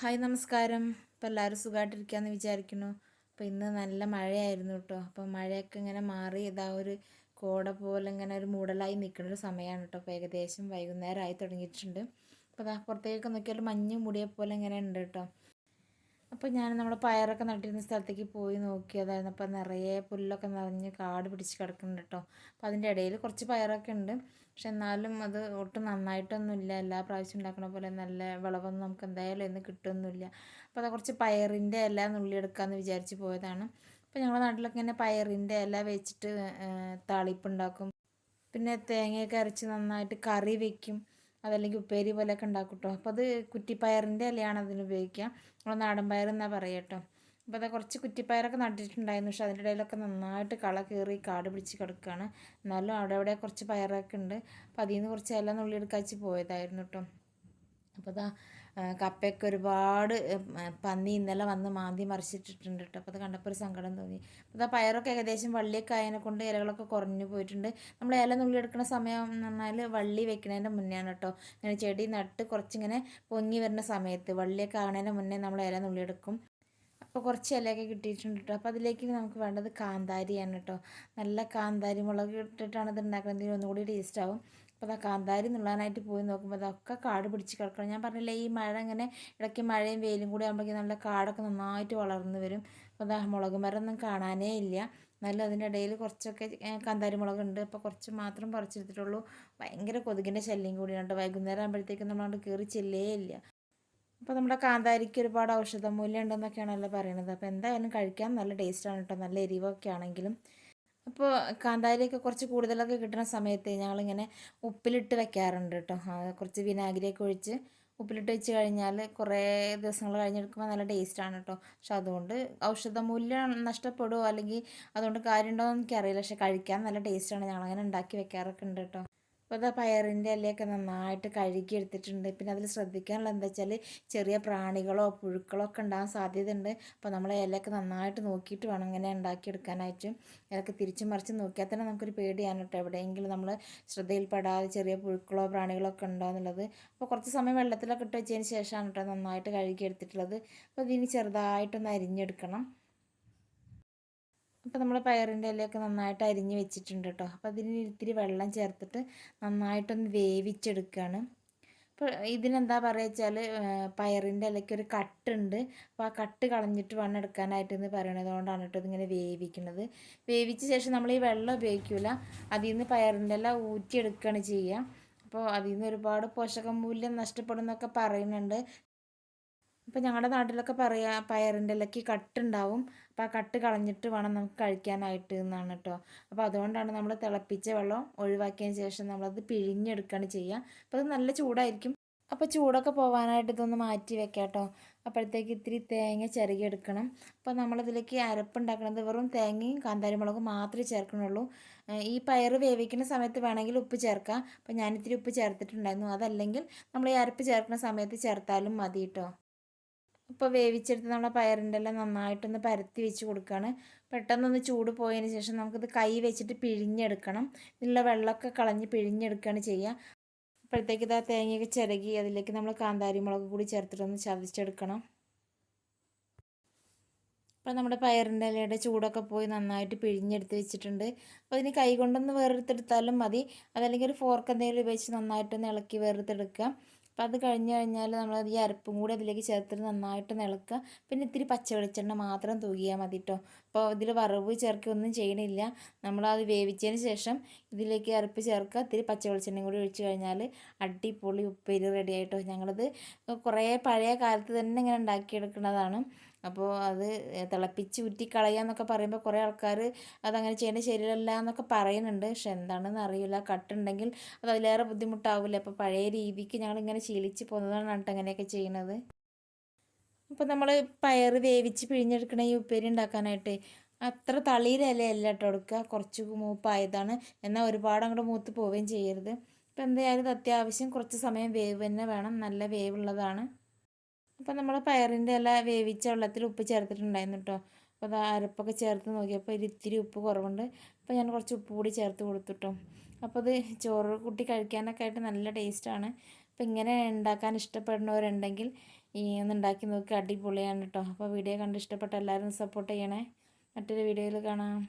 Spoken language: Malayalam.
ഹായ് നമസ്കാരം. ഇപ്പം എല്ലാവരും സുഖമായിട്ടിരിക്കുകയെന്ന് വിചാരിക്കുന്നു. അപ്പോൾ ഇന്ന് നല്ല മഴയായിരുന്നു കേട്ടോ അപ്പോൾ മഴയൊക്കെ ഇങ്ങനെ മാറി ഇതാ ഒരു കോട പോലെ ഇങ്ങനെ ഒരു മൂടലായി നിൽക്കുന്ന ഒരു സമയമാണ് കേട്ടോ അപ്പോൾ ഏകദേശം വൈകുന്നേരമായി തുടങ്ങിയിട്ടുണ്ട്. അപ്പോൾ അതാ പുറത്തേക്ക് നോക്കിയാൽ മഞ്ഞ് മൂടിയ പോലെ ഇങ്ങനെ ഉണ്ട് കേട്ടോ അപ്പോൾ ഞാൻ നമ്മൾ പയറൊക്കെ നട്ടിരുന്ന സ്ഥലത്തേക്ക് പോയി നോക്കിയതായിരുന്നു. അപ്പോൾ നിറയെ പുല്ലൊക്കെ നിറഞ്ഞ് കാട് പിടിച്ച് കിടക്കുന്നുണ്ട് കേട്ടോ അപ്പോൾ അതിന്റെ ഇടയിൽ കുറച്ച് പയറൊക്കെ ഉണ്ട്. പക്ഷെ എന്നാലും അത് ഒട്ടും നന്നായിട്ടൊന്നുമില്ല എല്ലാ പ്രാവശ്യം ഉണ്ടാക്കണ പോലെ നല്ല വിളവൊന്നും നമുക്ക് എന്തായാലും ഇന്ന് കിട്ടുമൊന്നുമില്ല അപ്പോൾ അത് കുറച്ച് പയറിന്റെ ഇല നുള്ളിയെടുക്കാമെന്ന് വിചാരിച്ച് പോയതാണ്. അപ്പോൾ ഞങ്ങളുടെ നാട്ടിലൊക്കെ ഇങ്ങനെ പയറിന്റെ ഇല വെച്ചിട്ട് തളിപ്പുണ്ടാക്കും പിന്നെ തേങ്ങയൊക്കെ അരച്ച് നന്നായിട്ട് കറി വെക്കും. അതല്ലെങ്കിൽ ഉപ്പേരി പോലെയൊക്കെ ഉണ്ടാക്കും കേട്ടോ അപ്പോൾ അത് കുറ്റിപ്പയറിന്റെ ഇലയാണ് അതിന് ഉപയോഗിക്കുക. നമ്മൾ നാടൻ പയർ എന്നാണ് പറയുക കേട്ടോ. അപ്പോൾ അത് കുറച്ച് കുറ്റിപ്പയറൊക്കെ നട്ടിട്ടുണ്ടായിരുന്നു. പക്ഷേ അതിന്റെ ഇടയിലൊക്കെ നന്നായിട്ട് കള കയറി കാട് പിടിച്ച് കിടക്കുകയാണ്. എന്നാലും അവിടെ അവിടെ കുറച്ച് പയറൊക്കെ ഉണ്ട്. അപ്പോൾ അതിൽ നിന്ന് കുറച്ച് ഇല നുള്ളിയെടുക്കാച്ച് പോയതായിരുന്നു കേട്ടോ. അപ്പോൾ അതാ കപ്പയൊക്കെ ഒരുപാട് പന്നി ഇന്നലെ വന്ന് മാന്തി മറിച്ചിട്ടിട്ടുണ്ട് കേട്ടോ. അപ്പോൾ അത് കണ്ടപ്പോൾ ഒരു സങ്കടം തോന്നി. അപ്പോൾ പയറൊക്കെ ഏകദേശം വള്ളിയൊക്കെ ആയതിനെ കൊണ്ട് ഇലകളൊക്കെ കുറഞ്ഞു പോയിട്ടുണ്ട്. നമ്മൾ ഇല നുള്ളി എടുക്കുന്ന സമയം എന്ന് പറഞ്ഞാൽ വള്ളി വെക്കുന്നതിന്റെ മുന്നെയാണ് കേട്ടോ. ഇങ്ങനെ ചെടി നട്ട് കുറച്ചിങ്ങനെ പൊങ്ങി വരുന്ന സമയത്ത് വള്ളിയൊക്കെ ആകുന്നതിന്റെ മുന്നേ നമ്മൾ ഇല നുള്ളി എടുക്കും അപ്പോൾ കുറച്ച് ഇലയൊക്കെ കിട്ടിയിട്ടുണ്ട് കേട്ടോ. അപ്പോൾ അതിലേക്ക് നമുക്ക് വേണ്ടത് കാന്താരിയാണ് കേട്ടോ. നല്ല കാന്താരി മുളക് ഇട്ടിട്ടാണ് ഇത് ഉണ്ടാക്കുന്നത്. ഒന്നുകൂടി ടേസ്റ്റ് ആവും. അപ്പോൾ അതാ കാന്താരി നുള്ളാനായിട്ട് പോയി നോക്കുമ്പോൾ അതൊക്കെ കാട് പിടിച്ച് കിടക്കണം. ഞാൻ പറഞ്ഞില്ലേ ഈ മഴ ഇങ്ങനെ ഇടയ്ക്ക് മഴയും വെയിലും കൂടി ആകുമ്പോഴേക്കും നല്ല കാടൊക്കെ നന്നായിട്ട് വളർന്നു വരും. അപ്പോൾ അതാ മുളക് മരമൊന്നും കാണാനേ ഇല്ല. എന്നാലും ഇടയിൽ കുറച്ചൊക്കെ കാന്താരി മുളകുണ്ട്. അപ്പോൾ കുറച്ച് മാത്രം പറിച്ചെടുത്തിട്ടുള്ളൂ. ഭയങ്കര കൊതുകിന്റെ ശല്യം കൂടിയാണ് വൈകുന്നേരം ആകുമ്പോഴത്തേക്കും നമ്മളോട് കയറി ചെല്ലേ ഇല്ല. അപ്പോൾ നമ്മുടെ കാന്താരിക്ക് ഒരുപാട് ഔഷധ മൂല്യം ഉണ്ടെന്നൊക്കെയാണല്ലോ പറയുന്നത് അപ്പോൾ എന്തായാലും കഴിക്കാൻ നല്ല ടേസ്റ്റാണ് കേട്ടോ. നല്ല എരിവൊക്കെ ആണെങ്കിലും. അപ്പോൾ കാന്താരിയൊക്കെ കുറച്ച് കൂടുതലൊക്കെ കിട്ടുന്ന സമയത്ത് ഞങ്ങളിങ്ങനെ ഉപ്പിലിട്ട് വെക്കാറുണ്ട് കേട്ടോ കുറച്ച് വിനാഗിരിയൊക്കെ ഒഴിച്ച് ഉപ്പിലിട്ട് വെച്ച് കഴിഞ്ഞാൽ കുറേ ദിവസങ്ങൾ കഴിഞ്ഞെടുക്കുമ്പോൾ നല്ല ടേസ്റ്റാണ് കേട്ടോ പക്ഷെ അതുകൊണ്ട് ഔഷധമൂല്യം നഷ്ടപ്പെടുമോ അല്ലെങ്കിൽ അതുകൊണ്ട് കാര്യമുണ്ടോ എന്ന് എനിക്കറിയില്ല. പക്ഷെ കഴിക്കാൻ നല്ല ടേസ്റ്റാണ്. ഞങ്ങളങ്ങനെ ഉണ്ടാക്കി വെക്കാറൊക്കെ ഉണ്ട് കേട്ടോ അപ്പോൾ അതാ പയറിന്റെ ഇലയൊക്കെ നന്നായിട്ട് കഴുകി എടുത്തിട്ടുണ്ട്. പിന്നെ അതിൽ ശ്രദ്ധിക്കാനുള്ള എന്താ വെച്ചാൽ ചെറിയ പ്രാണികളോ പുഴുക്കളോ ഒക്കെ ഉണ്ടാകാൻ സാധ്യതയുണ്ട്. അപ്പോൾ നമ്മൾ ഇലയൊക്കെ നന്നായിട്ട് നോക്കിയിട്ട് വേണം ഇങ്ങനെ ഉണ്ടാക്കിയെടുക്കാനായിട്ട്. ഇലയൊക്കെ തിരിച്ചു മറിച്ച് നോക്കിയാൽ തന്നെ നമുക്കൊരു പേടിയാണ് കേട്ടോ എവിടെയെങ്കിലും നമ്മൾ ശ്രദ്ധയിൽപ്പെടാതെ ചെറിയ പുഴുക്കളോ പ്രാണികളോ ഒക്കെ ഉണ്ടോ എന്നുള്ളത്. അപ്പോൾ കുറച്ച് സമയം വെള്ളത്തിലൊക്കെ ഇട്ട് വെച്ചതിന് ശേഷമാണ് കേട്ടോ നന്നായിട്ട് കഴുകി എടുത്തിട്ടുള്ളത്. അപ്പോൾ ഇതിന് ചെറുതായിട്ടൊന്ന് അരിഞ്ഞെടുക്കണം. അപ്പോൾ നമ്മൾ പയറിന്റെ ഇലയൊക്കെ നന്നായിട്ട് അരിഞ്ഞ് വെച്ചിട്ടുണ്ട് കേട്ടോ അപ്പോൾ അതിന് ഇത്തിരി വെള്ളം ചേർത്തിട്ട് നന്നായിട്ടൊന്ന് വേവിച്ചെടുക്കുകയാണ് അപ്പോൾ ഇതിനെന്താ പറയുക വെച്ചാൽ പയറിന്റെ ഇലയ്ക്ക് ഒരു കട്ടുണ്ട്. അപ്പോൾ ആ കട്ട് കളഞ്ഞിട്ട് വേണം എടുക്കാനായിട്ട് എന്ന് പറയണത് കൊണ്ടാണ് കേട്ടോ ഇതിങ്ങനെ വേവിക്കുന്നത് വേവിച്ച ശേഷം നമ്മൾ ഈ വെള്ളം ഉപയോഗിക്കില്ല അതിൽ നിന്ന് പയറിന്റെ ഇല ഊറ്റിയെടുക്കുകയാണ് ചെയ്യുക അപ്പോൾ അതിൽ നിന്ന് ഒരുപാട് പോഷകമൂല്യം നഷ്ടപ്പെടുന്നൊക്കെ പറയുന്നുണ്ട്. ഇപ്പോൾ ഞങ്ങളുടെ നാട്ടിലൊക്കെ പറയാ പയറിന്റെ ഇലയ്ക്ക് കട്ടുണ്ടാവും. അപ്പോൾ ആ കട്ട് കളഞ്ഞിട്ട് വേണം നമുക്ക് കഴിക്കാനായിട്ട് എന്നാണ് കേട്ടോ അപ്പോൾ അതുകൊണ്ടാണ് നമ്മൾ തിളപ്പിച്ച വെള്ളം ഒഴിവാക്കിയതിന് ശേഷം നമ്മളത് പിഴിഞ്ഞെടുക്കുകയാണ് ചെയ്യുക അപ്പോൾ അത് നല്ല ചൂടായിരിക്കും. അപ്പോൾ ചൂടൊക്കെ പോകാനായിട്ട് ഇതൊന്ന് മാറ്റി വെക്കാം കേട്ടോ അപ്പോഴത്തേക്ക് ഇത്തിരി തേങ്ങ ചിരകിയെടുക്കണം അപ്പോൾ നമ്മളിതിലേക്ക് അരപ്പുണ്ടാക്കണത് വെറും തേങ്ങയും കാന്താരിമുളകും മാത്രമേ ചേർക്കണുള്ളൂ. ഈ പയർ വേവിക്കുന്ന സമയത്ത് വേണമെങ്കിൽ ഉപ്പ് ചേർക്കാം. അപ്പോൾ ഞാനിത്തിരി ഉപ്പ് ചേർത്തിട്ടുണ്ടായിരുന്നു. അതല്ലെങ്കിൽ നമ്മൾ ഈ അരപ്പ് ചേർക്കുന്ന സമയത്ത് ചേർത്താലും മതി കേട്ടോ ഇപ്പോൾ വേവിച്ചെടുത്ത് നമ്മുടെ പയറിന്റെ എല്ലാം നന്നായിട്ടൊന്ന് പരത്തി വെച്ച് കൊടുക്കുകയാണ് പെട്ടെന്നൊന്ന് ചൂട് പോയതിന് ശേഷം നമുക്കിത് കൈ വെച്ചിട്ട് പിഴിഞ്ഞെടുക്കണം. ഇതിലുള്ള വെള്ളമൊക്കെ കളഞ്ഞ് പിഴിഞ്ഞെടുക്കുകയാണ് ചെയ്യുക. അപ്പോഴത്തേക്ക് ഇതാ തേങ്ങയൊക്കെ ചിരകി അതിലേക്ക് നമ്മൾ കാന്താരി മുളക് കൂടി ചേർത്തിട്ടൊന്ന് ചതച്ചെടുക്കണം. അപ്പോൾ നമ്മുടെ പയറിന്റെ ഇലയുടെ ചൂടൊക്കെ പോയി നന്നായിട്ട് പിഴിഞ്ഞെടുത്ത് വെച്ചിട്ടുണ്ട്. അപ്പോൾ ഇതിന് കൈ കൊണ്ടൊന്ന് വേറെടുത്തെടുത്താലും മതി. അതല്ലെങ്കിൽ ഒരു ഫോർക്ക് എന്തെങ്കിലും ഉപയോഗിച്ച് നന്നായിട്ടൊന്ന് ഇളക്കി വേറെടുത്തെടുക്കുക. അപ്പോൾ അത് കഴിഞ്ഞ് കഴിഞ്ഞാൽ നമ്മൾ ഈ അരപ്പും കൂടി അതിലേക്ക് ചേർത്തിട്ട് നന്നായിട്ട് നിളക്കുക. പിന്നെ ഇത്തിരി പച്ച വെളിച്ചെണ്ണ മാത്രം തൂകിയാൽ മതി കേട്ടോ അപ്പോൾ ഇതിൽ വറവ് ചേർക്കുകയൊന്നും ചെയ്യണില്ല. നമ്മളത് വേവിച്ചതിന് ശേഷം ഇതിലേക്ക് അരപ്പ് ചേർക്കുക. ഇത്തിരി പച്ച വെളിച്ചെണ്ണയും കൂടി ഒഴിച്ച് കഴിഞ്ഞാൽ അടിപൊളി ഉപ്പേരി റെഡി ആയിട്ടോ ഞങ്ങളത് കുറേ പഴയ കാലത്ത് തന്നെ ഇങ്ങനെ ഉണ്ടാക്കിയെടുക്കുന്നതാണ്. അപ്പോൾ അത് തിളപ്പിച്ച് ഊറ്റി കളയാന്നൊക്കെ പറയുമ്പോൾ കുറേ ആൾക്കാർ അതങ്ങനെ ചെയ്യേണ്ടത് ശരിയല്ല എന്നൊക്കെ പറയുന്നുണ്ട്. പക്ഷെ എന്താണെന്ന് അറിയില്ല. കട്ടുണ്ടെങ്കിൽ അത് അതിലേറെ ബുദ്ധിമുട്ടാവില്ല അപ്പോൾ പഴയ രീതിക്ക് ഞങ്ങളിങ്ങനെ ശീലിച്ച് പോകുന്നതാണ് കേട്ടോ അങ്ങനെയൊക്കെ ചെയ്യുന്നത് അപ്പോൾ നമ്മൾ പയർ വേവിച്ച് പിഴിഞ്ഞെടുക്കണ ഈ ഉപ്പേരി ഉണ്ടാക്കാനായിട്ട് അത്ര തളിയിലല്ലേ അല്ല കേട്ടോ എടുക്കുക. കുറച്ച് മൂപ്പായതാണ്. എന്നാൽ ഒരുപാട് അങ്ങോട്ട് മൂത്ത് പോവുകയും ചെയ്യരുത്. ഇപ്പോൾ എന്തായാലും അത്യാവശ്യം കുറച്ച് സമയം വേവ് തന്നെ വേണം. നല്ല വേവുള്ളതാണ്. അപ്പോൾ നമ്മൾ പയറിന്റെ ഇല വേവിച്ച വെള്ളത്തിൽ ഉപ്പ് ചേർത്തിട്ടുണ്ടായിരുന്നു കേട്ടോ അപ്പോൾ അത് അരപ്പൊക്കെ ചേർത്ത് നോക്കിയപ്പോൾ ഇതിൽ ഇത്തിരി ഉപ്പ് കുറവുണ്ട്. അപ്പോൾ ഞാൻ കുറച്ച് ഉപ്പ് കൂടി ചേർത്ത് കൊടുത്തു കേട്ടോ അപ്പോൾ അത് ചോറ് കൂട്ടി കഴിക്കാനൊക്കെ ആയിട്ട് നല്ല ടേസ്റ്റാണ് അപ്പോൾ ഇങ്ങനെ ഉണ്ടാക്കാൻ ഇഷ്ടപ്പെടുന്നവരുണ്ടെങ്കിൽ ഈ ഒന്ന് ഉണ്ടാക്കി നോക്കി. അടിപൊളിയാണ് കേട്ടോ അപ്പോൾ വീഡിയോ കണ്ട് ഇഷ്ടപ്പെട്ട എല്ലാവരും സപ്പോർട്ട് ചെയ്യണേ. മറ്റൊരു വീഡിയോയിൽ കാണാം.